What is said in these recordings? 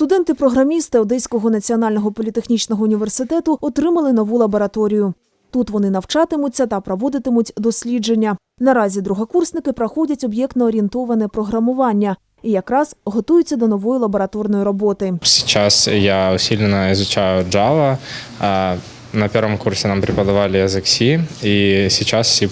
Студенти-програмісти Одеського національного політехнічного університету отримали нову лабораторію. Тут вони навчатимуться та проводитимуть дослідження. Наразі другокурсники проходять об'єктно-орієнтоване програмування і якраз готуються до нової лабораторної роботи. Зараз я усилено изучаю Java. а На первом курсе нам преподавали язык C, и сейчас C++.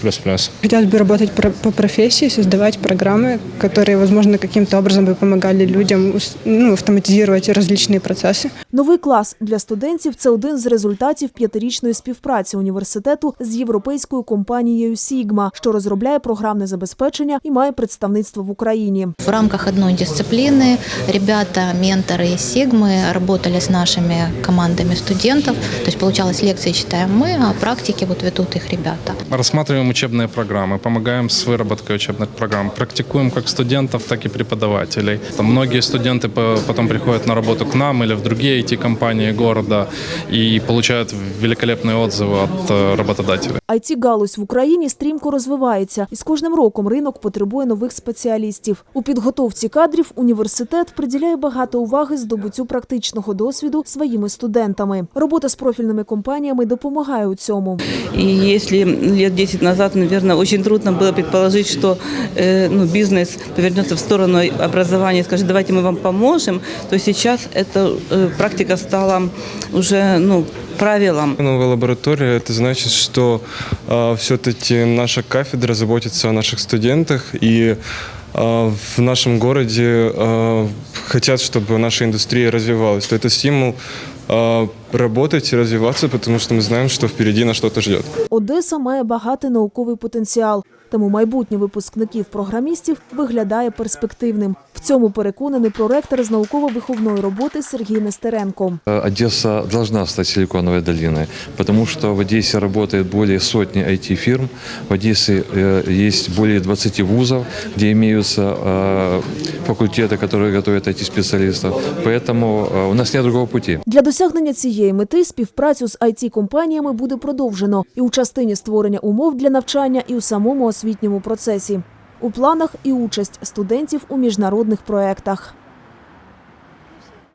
Хотелось бы работать про- по профессии, создавать программы, которые, возможно, каким-то образом бы помогали людям ус- ну, автоматизировать различные процессы. Новий клас для студентів це один з результатів п'ятирічної співпраці університету з європейською компанією Sigma, що розробляє програмне забезпечення і має представництво в Україні. В рамках одной дисциплины ребята, менторы из Сигмы работали с нашими командами студентов. То есть получалось лекции читаем мы, а практики вот ведут их ребята. Рассматриваем учебные программы, помогаем с выработкой учебных программ, практикуем как студентов, так и преподавателей. Там многие студенты по- потом приходят на работу к нам или в другие IT-компании города и получают великолепные отзывы от э, работодателей. it галузь в Україні стрімко розвивається, і з кожним роком ринок потребує нових спеціалістів. У підготовці кадрів університет приділяє багато уваги здобуттю практичного досвіду своїми студентами. Робота з профільними компаніями допомагає у цьому. И если лет 10 назад, наверное, очень трудно было предположить, что э, ну, бизнес повернется в сторону образования и скажет, давайте мы вам поможем, то сейчас эта э, практика стала уже ну, правилом. Новая лаборатория, это значит, что все-таки наша кафедра заботится о наших студентах и а, в нашем городе а, хотят, чтобы наша индустрия развивалась. То это стимул а, работать и развиваться, потому что мы знаем, что впереди нас что-то ждет. Одеса має багатий науковий потенціал, тому майбутнє випускників програмістів виглядає перспективним. В цьому переконаний проректор з науково-виховної роботи Сергій Нестеренко. Э, Одесса должна стать силиконовой долиной, потому что в Одессе работает более сотни IT-фирм, в Одессе э, есть более 20 вузов, где имеются э, факультеты, которые готовят IT-специалистов. Поэтому э, у нас нет другого пути. Для досягнення цієї мети співпрацю з it компаніями буде продовжено і у частині створення умов для навчання, і у самому освітньому процесі. У планах і участь студентів у міжнародних проєктах.